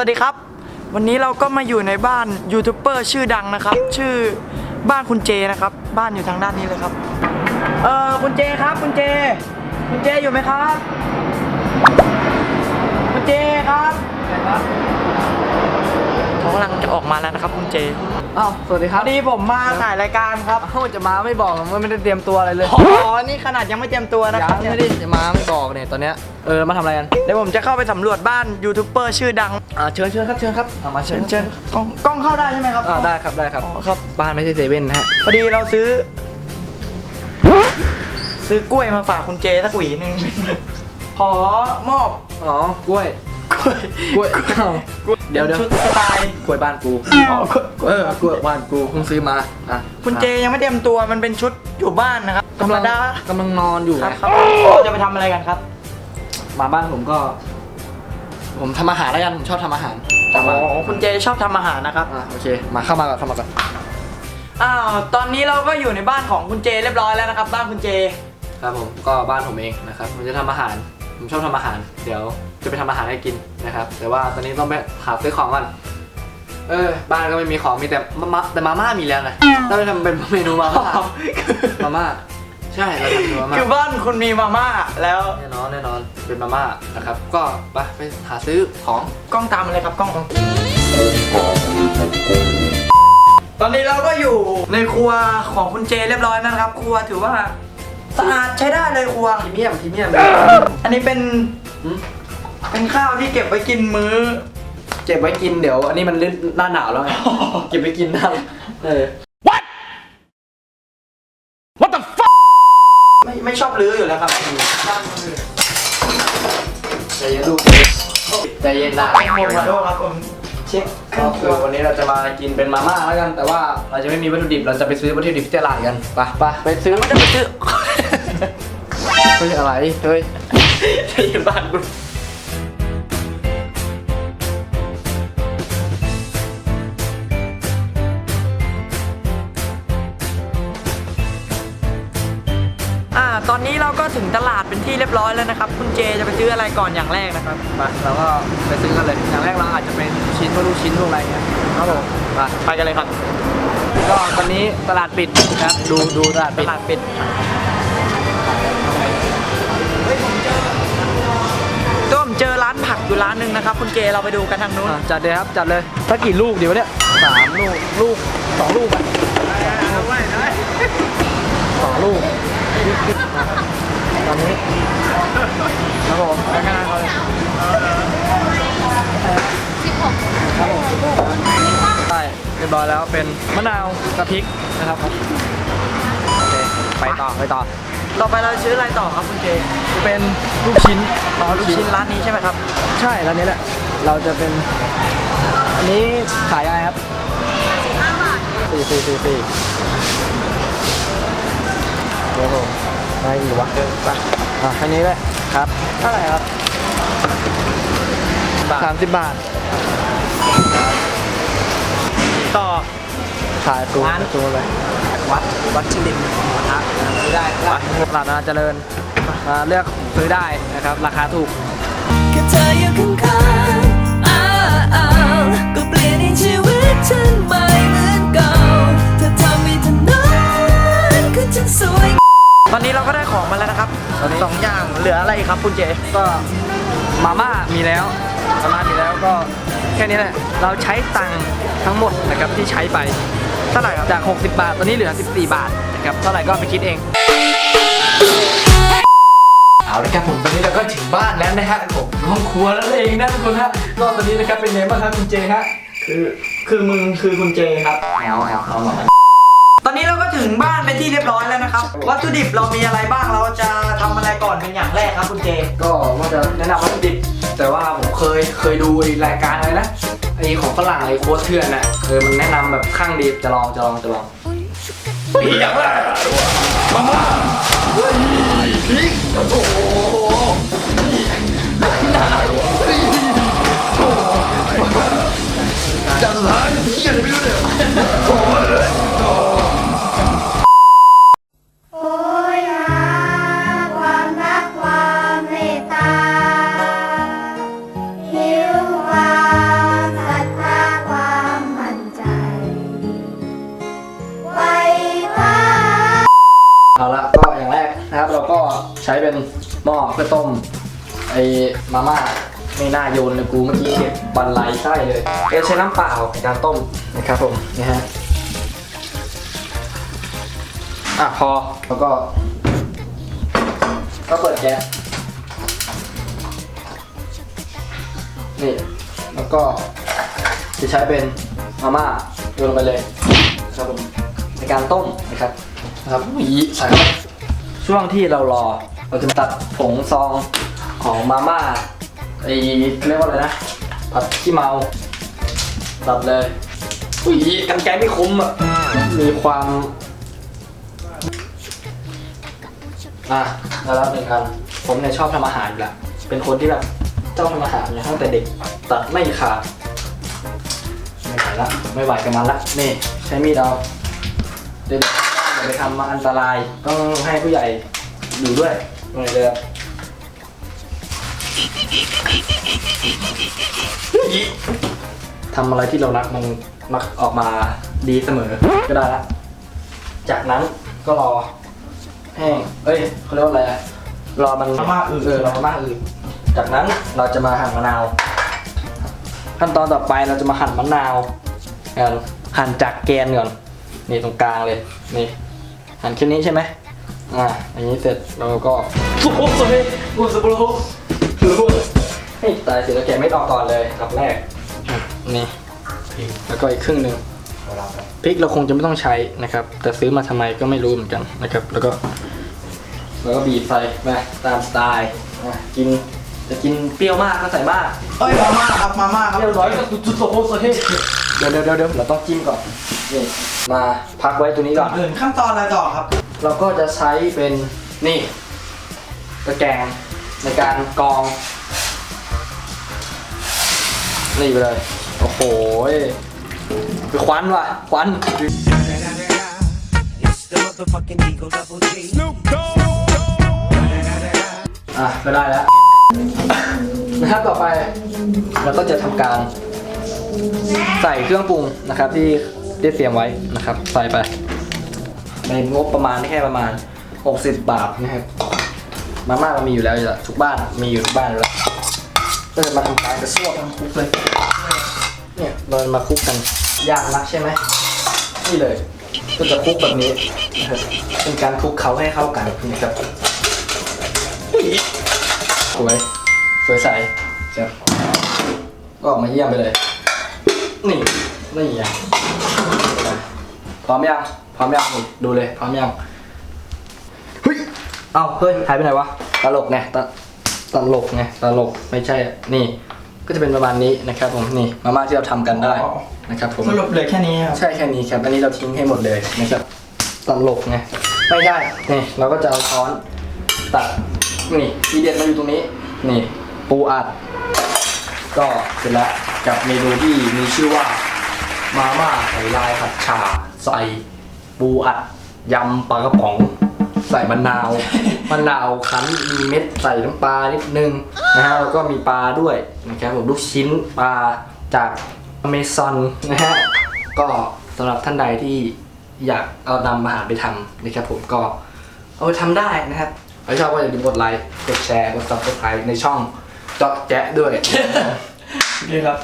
วัสดีครับ วันนี้เราก็มาอยู่ในบ้านยูทูบเบอร์ชื่อดังนะครับ ชื่อบ้านคุณเจนะครับ บ้านอยู่ทางด้านนี้เลยครับ เออคุณเจครับคุณเจ คุณเจอยู่ไหมครับ คุณเจครับเขากำลังจะออกมาแล้วนะครับคุณเจอ้าวสวัสดีคพรัอบดีผมมาถ่ายรายการครับเอ้าจะมาไม่บอกว่าไม่ได้เตรียมตัวอะไรเลยอ๋อนี่ขนาดยังไม่เตรียมตัวนะคยัรับงไม่ได้จะมาไม่บอกเนี่ยตอนเนี้ยเออมาทำอะไรกันเดี๋ยวผมจะเข้าไปสำรวจบ้านยูทูบเบอร์ชื่อดัง อ่าเชิญเชิญครับเชิญครับเอามาเชิเชิญญเชิญกล้องกล้องเข้าได้ใช่ไหมครับอ่าได้ครับได้ครับอ๋อครับบ้านไม่ใช่เซเว่นนะฮะพอดีเราซื้อ ซื้อกล้วยมาฝากคุณเจสักหวีหนึ่งขอมอบอ๋อกล้วยกล้วยกล้วยอ้าวเดี๋ยวเดี๋ยวชุดสไตล์กล้วยบ้านกูอ๋อกล้วยเออกล้วยบ้านกูเพิ่งซื้อมาอะคุณเจยังไม่เตรียมตัวมันเป็นชุดอยู่บ้านนะครับธรรมกำลังดากำลังนอนอยู่ครับนะครับเราจะไปทำอะไรกันครับ มาบ้านผมก็ ผมทำอาหารแล้วกันผมชอบทำอาหารอ๋ทำอาหารอคุณเจชอบทำอาหารนะครับ อะโอเค มาเข้ามาก่อนเข้ามาก่อนอ้าว ตอนนี้เราก็อยู่ในบ้านของคุณเจเรียบร้อยแล้วนะครับ บ้านคุณเจ ครับผมก็บ้านผมเองนะครับผมจะทำอาหารผมชอบทำอาหาร เดี๋ยวจะไปทำอาหารให้กินนะครับ แต่ว่าตอนนี้ต้องไปหาซื้อของก่อนเออบ้านก็ไม่มีของมีแต่มาม่าแต่มาม่ามีแล้วนะต้องไปทำเป็นเมนูมาม่า มาม่า ใช่เราทำเมนูมาม่าคือบ้านคุณมีมาม่าแล้ว แน่นอนแน่นอนเป็นมาม่านะครับ ก็ไปไปหาซื้อของกล้องตามมาเลยครับกล้อง ตอนนี้เราก็อยู่ในครัวของคุณเจเรียบร้อยนะครับ ครัวถือว่าสะอาดใช้ได้เลยครัว พรีเมียมพรีเมียมอันนี้เป็นหืมเป็นข้าวที่เก็บไว้กินมื้อ เก็บไว้กินเดี๋ยว อันนี้มันฤดูหน้าหนาวแล้วไงเก็บไว้กินได้เออ ไม่ไม่ชอบลื้ออยู่แล้วครับบ้านคนอื่นใจเย็นลูกใจเย็นนะผมขอโทษครับผมเช็คเครื่ก็องคคืรัอววันนี้เราจะมากินเป็นมาม่าแล้วกัน แต่ว่าเราจะไม่มีวัตถุดิบเราจะไปซื้อวัตถุดิบที่ตลาดกันไปไปไปซื้อไม่ได้ไปซื้อเฮ้ยอะไรเฮ้ยใช่บ้านคุณอ่า ตอนนี้เราก็ถึงตลาดเป็นที่เรียบร้อยแล้วนะครับ คุณเจจะไปซื้ออะไรก่อนอย่างแรกนะครับมาเราก็ไปซื้อกันเลยอย่างแรกเราอาจจะเป็นชิ้นพวกลูกชิ้นพวกอะไรเงี้ยครับผมมาไปกันเลยครับ ก็ตอนนี้ตลาดปิดนะครับดูดูตลาดตปิดลาดปิดก็ผมเจอร้านผักอยู่ร้านหนึ่งนะครับ คุณเจเราไปดูกันทางนู้นอะจัดเลยครับจัดเลยถ้ากี่ลูกเดี๋ยวเนี่ยสามลูกลูกสองลูกอะสองลูก ตอนนี้ครับผมไปกันเขาเลยครับผมใช่เรียบร้อยแล้วเป็นมะนาวกับพริกนะครับโอเคไปต่อไปต่อ ต่อไปเราซื้ออะไรต่อครับคุณเจเป็นลูกชิ้นอ๋อลูกชิ้นร้านนี้ใช่ไหมครับ ใช่ร้านนี้แหละ เราจะเป็น อันนี้ขายยังไงครับสี่สี่สี่สี่ เดี๋ยวผมไม่อีกวะไปอะอันนี้แหละครับ เท่าไหร่ครับสามสิบบาท ต่อ ขายตูนร้าน ตูนเลยวัดวัดชิลินหมูกระทะซื้อได้ตลาดนาเจริญมาเลือกซื้อได้นะครับ ราคาถูก แค่เธออยู่ข้างๆอ้าวๆก็เปลี่ยนให้ชีวิตฉันไม่เหมือนเก่าเธอทำให้ถนนคือฉันสวย ตอนนี้เราก็ได้ของมาแล้วนะครับตอนนี้ สองอย่างเหลืออะไรอีกครับคุณเจ ก็มาม่ามีแล้วมาม่ามีแล้วก็แค่นี้แหละ เราใช้ตังค์ทั้งหมดนะครับที่ใช้ไป เท่าไหร่ครับ จาก 60 บาท ตอนนี้เหลือ 14 บาทนะครับ เท่าไหร่ก็ไปคิดเอง เอาละครับผมตอนนี้เราก็ถึงบ้านแล้วนะฮะผมห้องครัวแล้วเองนะทุกคนฮะก็ตอนนี้นะครับเป็นไงบ้างครับคุณเจฮะ คือคือมึงคือคุณเจครับเอาเอาเอาตอ นนี้เราก็ถึงบ้านเป็นที่เรียบร้อยแล้วนะครับ วัตถุดิบเรามีอะไรบ้าง เราจะทำอะไรก่อนเป็นอย่างแรกครับคุณเจ ก็ว่าจะแนะนำวัตถุดิบแต่ว่าผมเคยเคยดูไอ้รายการอะไรนะไอ้ของฝรั่งไอ้โค้ชเถื่อนน่ะเคยมันแนะนำแบบข้างดีจะลองจะลองจะลองโเราก็ใช้เป็นหม้อเพื่อต้มไอ้มาม่าไม่น่าโยนเลยกูเมื่อกี้เก็บบันไลไส้เลยเอใช้น้ำเปล่าในการต้มนะครับผมนี่ฮะอะพอแล้วก็ ก็เปิดแก๊สนี่แล้วก็จะใช้เป็นมาม่าโยนลงไปเลยนะครับผมในการต้มนะครับ นะครับอุ้ยใส่เข้าไปช่วงที่เรารอ เราจะมาตัดผงซองของมาม่าไอ้เรียกว่าอะไรนะ ผัดขี้เมา ตัดเลยอุ้ยกันไกไม่คุ้มอะ มีความ อะได้แล้วหนึ่งอันผมเนี่ยชอบทำอาหารอยู่แหละเป็นคนที่แบบเจ้าทำอาหารเนี่ยตั้งแต่เด็ก ตัดไม่ขาดไม่ไหวละ ไม่ไหวกับมันละ นี่ ใช้มีดเอาเดิน ไปทำมาอันตรายต้องให้ผู้ใหญ่อยู่ด้วยไม่เลยทำอะไรที่เรารักมันมักออกมาดีเสมอก็ได้ละจากนั้นก็รอแห้งเอ้ยเขาเรียกว่าอะไรอะรอมันมาม่าอืดเออรอมาม่าอืดจากนั้นเราจะมาหั่นมะนาว ขั้นตอนต่อไปเราจะมาหั่นมะนาวกันหั่นจากแกนก่อน นี่ตรงกลางเลย นี่ หั่นแค่นี้ใช่ไหมอ่าอย่างนี้เสร็จเราก็โอ้โหสวยโอ้สบโลให้ยตายเสร็จแล้วแกะไม่ออกก่อนเลยอันดับแรกอะนี่แล้วก็อีกครึ่งหนึ่งพริกเราคงจะไม่ต้องใช้นะครับ แต่ซื้อมาทำไมก็ไม่รู้เหมือนกันนะครับ แล้วก็แล้วก็บีบใส่มาตามสไตล์อะกินจะกินเปรี้ยวมากก็ใส่มากเอ้ยมาม่าครับมาม่าครับเรียบร้อยก็จุดโซโซเฮ้เดี๋ยวเดี๋ยวเดี๋ยวเดี๋ยวเราต้องจิ้มก่อนนี่มาพักไว้ตัวนี้ก่อน อื่นขั้นตอนอะไรต่อครับ เราก็จะใช้เป็นนี่ตะแกรงในการกรอง นี่ไปเลย โอ้โหไปควันว่ะ ควันอะก็ได้แล้ว นะครับต่อไปเราก็จะทำการ ใส่เครื่องปรุงนะครับที่ได้เตรียมไว้นะครับ ใส่ไปในงบประมาณแค่ประมาณ 60 บาทนะครับมาม่ามันมีอยู่แล้วอยู่แล้วทุกบ้านมีอยู่ทุกบ้านอยู่แล้วก็จะมาทำการกระซวกทำคลุกเลยเนี่ยเรามาคลุกกันยากนักใช่ไหมนี่เลยก็จะคลุกแบบนี้เป็นการคลุกเขาให้เข้ากันนะครับสวยสวยใสครับก็ออกมาเยี่ยมไปเลย นี่นี่อะพร้อมยังพร้อมยังนี่ดูเลยพร้อมยังเฮ้ยเอ้าเฮ้ยหายไปไหนวะตลกไงตตลกไงตลกไม่ใช่อะนี่ ก็จะเป็นประมาณนี้นะครับผมนี่มาม่าที่เราทำกันได้อ๋อนะครับผมสรุปเหลือแค่นี้ครับใช่แค่นี้ครับอันนี้เราทิ้งให้หมดเลยนะครับตลกไงไม่ใช่นี่เราก็จะเอาช้อนตัดนี่ทีเด็ดมาอยู่ตรงนี้ นี่ ปูอัด ก็เสร็จแล้ว กับเมนูที่มีชื่อว่ามาม่าไก่ลายผัดฉ่าใส่ปูอัดยำปลากระป๋อง ใส่มะนาวมะนาวคั้นมีเม็ดใส่น้ำปลานิดนึงนะฮะแล้วก็มีปลาด้วยนะครับผมลูกชิ้นปลาจากอเมซอนนะฮะก็สำหรับท่านใดที่อยากเอานำอาหารไปทำนะครับผมก็เอาไปทำได้นะครับถ้าชอบก็อย่าลืมกดไลค์กดแชร์กด subscribe ในช่องจอดแจ๊ะด้วยดีครับ